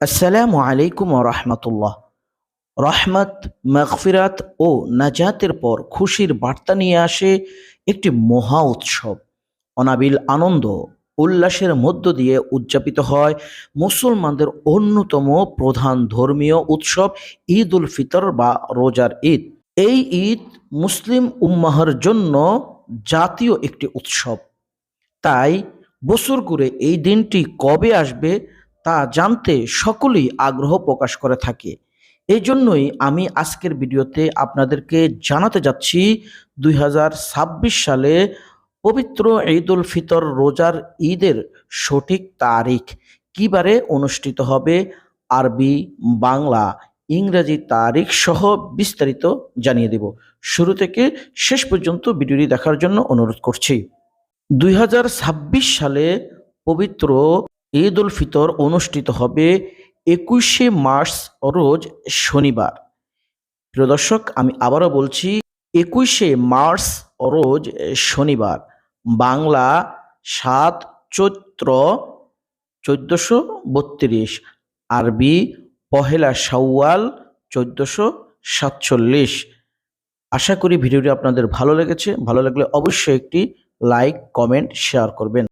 আসসালামু আলাইকুম রহমতুল্লাহ। রহমত, মাগফিরাত ও নাজাতের পর খুশির বার্তা নিয়ে আসে একটি মহা উৎসব। অনাবিল আনন্দ, উল্লাসের মধ্য দিয়ে উদযাপিত হয় মুসলমানদের অন্যতম প্রধান ধর্মীয় উৎসব ঈদ উল ফিতর বা রোজার ঈদ। এই ঈদ মুসলিম উম্মাহর জন্য জাতীয় একটি উৎসব। তাই বছর ঘুরে এই দিনটি কবে আসবে তা জানতে সকলেই আগ্রহ প্রকাশ করে থাকে। এই জন্যই আমি আজকের ভিডিওতে আপনাদেরকে জানাতে যাচ্ছি, দুই হাজার ছাব্বিশ সালে পবিত্র ঈদ উল ফিতর রোজার ঈদের সঠিক তারিখ কিবারে অনুষ্ঠিত হবে? আরবি, বাংলা, ইংরেজি তারিখ সহ বিস্তারিত জানিয়ে দেব। শুরু থেকে শেষ পর্যন্ত ভিডিওটি দেখার জন্য অনুরোধ করছি। দুই হাজার ছাব্বিশ সালে পবিত্র ঈদ উল ফিতর অনুষ্ঠিত হবে একুশে মার্চ রোজ শনিবার। প্রিয় দর্শক, আমি আবারও বলছি, একুশে মার্চ রোজ শনিবার। বাংলা সাত চৈত্র চোদ্দশো বত্রিশ, আরবি পহেলা শাওয়াল চোদ্দশো সাতচল্লিশ। আশা করি ভিডিওটি আপনাদের ভালো লেগেছে। ভালো লাগলে অবশ্যই একটি লাইক, কমেন্ট, শেয়ার করবেন।